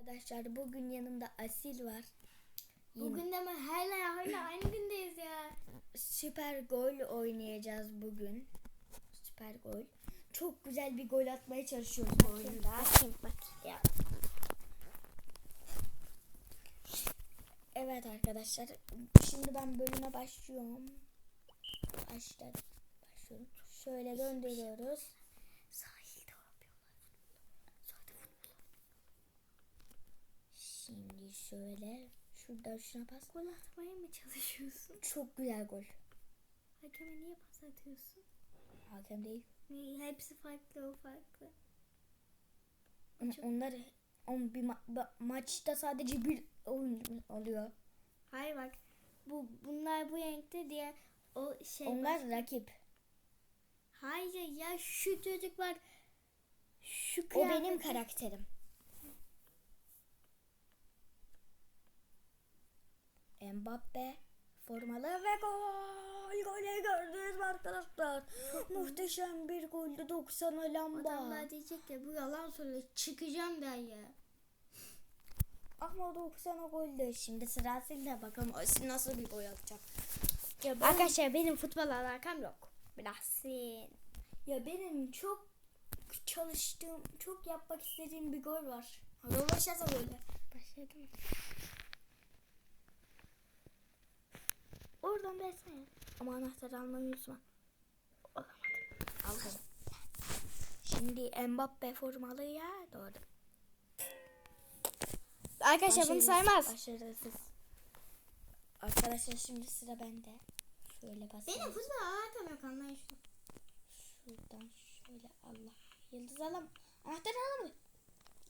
Arkadaşlar bugün yanımda Asil var. Yine Bugün de mi? Hala hala aynı gündeyiz ya. süper gol oynayacağız bugün. Süper gol. Çok güzel bir gol atmaya çalışıyoruz bu oyunda. Bakayım bak ya. Evet arkadaşlar. Şimdi ben bölüme başlıyorum. Başladım. Başlıyorum. Şöyle döndürüyoruz. Şimdi şöyle şuradan şuna pas. Gol atmaya mı çalışıyorsun? Çok güzel gol. Hakeme niye pas atıyorsun? Hakem değil. Ne, hepsi farklı o farklı. On- Onlar on bir ma- ba- maçta sadece bir oyuncu oluyor. Hayır bak. Bu bunlar bu renkte diye o şey. Onlar rakip. Hayır ya şu çocuk bak. Şu O benim kıyafeti- karakterim. Mbappe formalı ve gol. Golü gördünüz mü arkadaşlar? Muhteşem bir goldü 90'a lamba. Adamlar diyecek ki bu yalan söylüyor. Çıkacağım der ya. Ama 90'a goldü. Şimdi sırasıyla bakalım Asil nasıl bir gol atacak. Ya Arkadaşlar benim futbol alakam yok. Biraz sin. Ya benim çok çalıştığım, çok yapmak istediğim bir gol var. Hadi ulaşacağız o golle. Başladım. Oradan besene. Ama anahtarı almayı unutma. Aldım. Şimdi Mbappe formalı ya doğru. Arkadaşlar bunu saymaz. Başarısız. Arkadaşlar şimdi sıra bende. Şöyle Benim basayım. futbol alakam yok anlayın şunu. Şuradan şöyle Allah. Yıldız alam. Anahtarı alalım.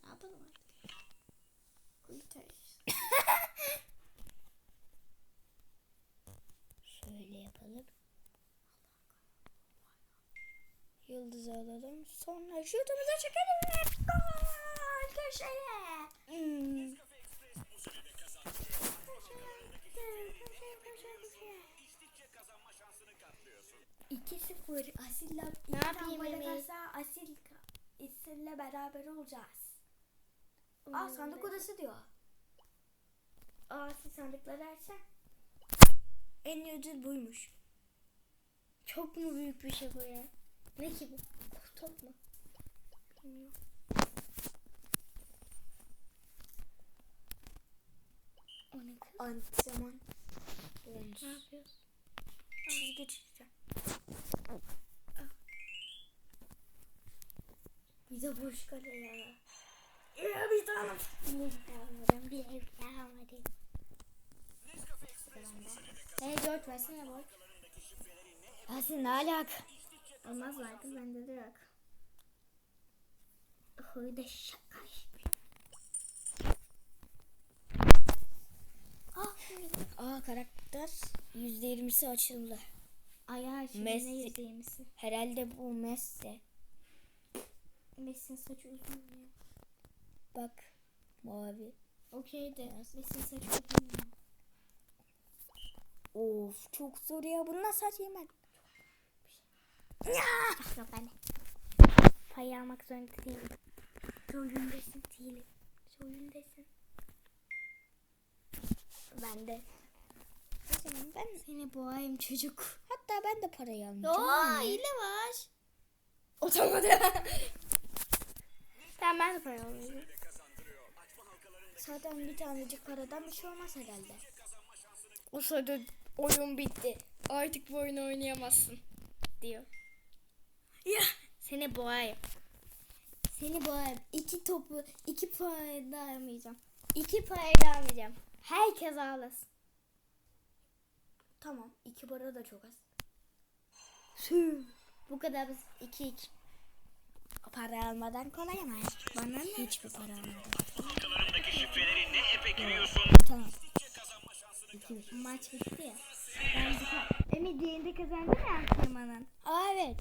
Ne yapalım artık? Kurtarırız. Yapalım. Yıldız alalım. Sonra şutumuza çekelim. Gol köşeye. Hmm. İki sıfır Asil'le Ne yapayım atarsa Asil Asil'le beraber olacağız. Aa sandık odası diyor. Aa siz sandıkları açsa. En iyi ödül buymuş. Çok mu büyük bir şey bu ya? Ne ki bu? Top mu? Bilmiyorum. O ne kız? Antrenman. Ne yapıyoruz? Biz geçeceğim. Bir de boş kale ya. Ya bir tane. Yavrum bir ev almadım. Hey George versene boy. Asil ne alak? Olmaz vardı bende de yok. Huy da şaka. Ah Aa karakter %20'si açıldı. Ayağı şimdi Messi. ne yüzeyimisi. Herhalde bu Messi. Messi'nin saçı uzun ya. Bak mavi. Okey de Messi'nin saçı uzun ya. Of çok zor ya. Bunu nasıl açayım ben? Yok ben de. Payı almak zorunda değilim. Rolündesin değilim. Rolündesin. Ben de. O zaman ben Seni boğayım çocuk. hatta ben de parayı almayacağım. Aa hile var. Otamadı. Tamam ben de para alayım. Zaten bir tanecik paradan bir şey olmaz herhalde. O sırada oyun bitti. Artık bu oyunu oynayamazsın. Diyor. Ya. Seni boğayım. Seni boğayım. İki topu, iki parayı da almayacağım. İki parayı da almayacağım. Herkes ağlasın. Tamam. iki para da çok az. Bu kadar basit. İki iki. Para almadan kolay ama. Bana ne? Hiçbir para almadan. Bankalarındaki şifreleri ne epe giriyorsun? Tamam. Maç bitti ya. Ben bu Emi diğerinde kazandı ya antrenmanın. Aa evet.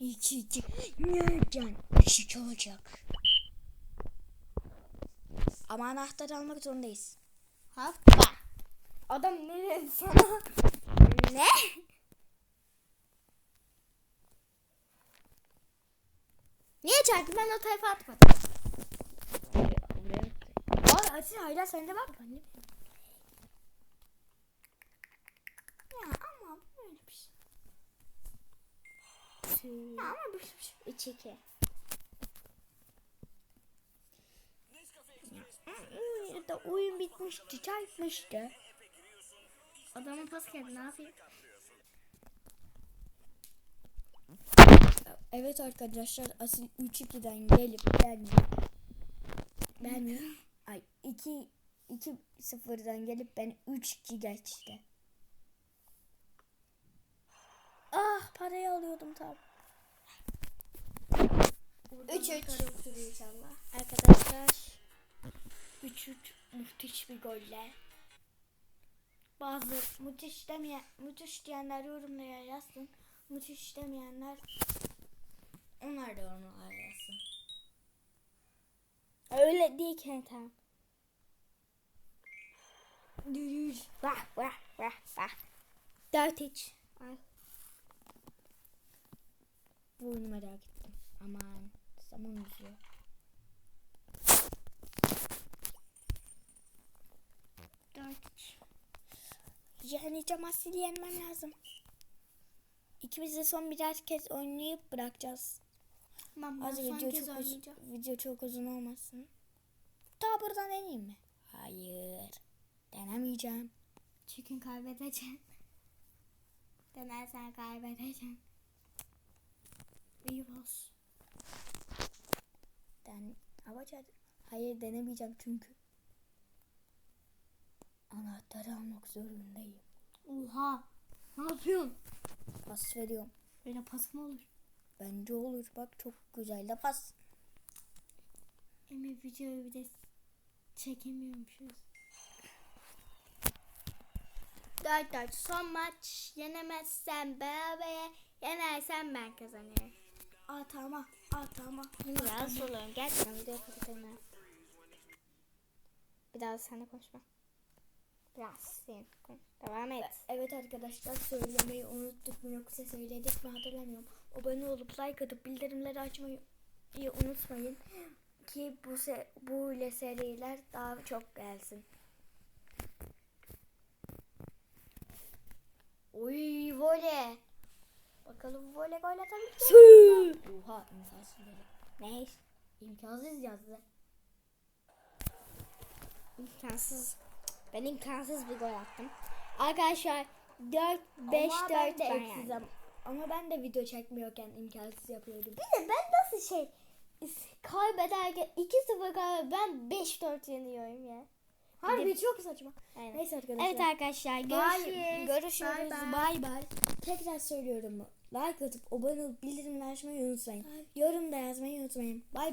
İki iki. Nereden? İki iki olacak. Ama anahtar almak zorundayız. Hoppa. Adam ne dedi sana? ne? Niye çarptın? Ben o tarafa atmadım. hala sende bak. Ben ne Ya bir şey. Ya ama bir şey. 3 2. Ya da oyun bitmişti, çay bitmişti. Adamın pas geldi ne yapayım? Evet arkadaşlar asıl 3-2'den gelip ben ben ay 2 2 0'dan gelip ben 3-2 geçti. Ah parayı alıyordum tam. 3 3. inşallah. Arkadaşlar 3-3 müthiş bir golle. Bazı müthiş demeyen, müthiş diyenler yorumlara yazsın. Müthiş demeyenler onlar da yorumlara yazsın. öyle değil ki tamam. Düş. Vah vah vah vah. 4 3. Ay. Bunu merak ettim. Aman zaman uzuyor. Dört. Yani Camasili yenmem lazım. İkimiz de son birer kez oynayıp bırakacağız. Tamam Az video çok, uz- video çok uzun olmasın. Daha buradan deneyeyim mi? Hayır. Denemeyeceğim. Çünkü kaybedeceğim. Denersen kaybedeceğim. Bas. Den yapacağım. Hayır denemeyeceğim çünkü. Anahtarı almak zorundayım. Oha. Ne yapıyorsun? Pas veriyorum. Böyle pas mı olur? Bence olur. Bak çok güzel de pas. Emre videoyu bir de çekemiyormuşuz. 4 4 son maç. Yenemezsen beraber yenersen ben kazanıyorum. Atama. Atama. Biraz oluyorum. Gerçekten video kapatalım. Bir daha sana konuşma. Biraz sen. Devam et. Evet arkadaşlar söylemeyi unuttuk mu yoksa söyledik mi hatırlamıyorum. Abone olup like atıp bildirimleri açmayı unutmayın ki bu se bu ile seriler daha çok gelsin. Oy voley. Bakalım voley gol atabilecek mi? Oha imkansız dedi. Ne? İmkansız yazdı. İmkansız. Ben imkansız bir gol attım. Arkadaşlar 4 5 Ama 4 ben de ben eksiz yani. am- Ama ben de video çekmiyorken imkansız yapıyordum. Bir de ben nasıl şey kaybederken 2-0 kaybeder ben 5-4 yeniyorum ya. Harbi çok saçma. Aynen. Neyse arkadaşlar. Evet arkadaşlar görüşürüz. Görüşürüz. Bye bye. Bay bay. Tekrar söylüyorum. Like atıp abone olup bildirimleri açmayı unutmayın. Yorum da yazmayı unutmayın. Bay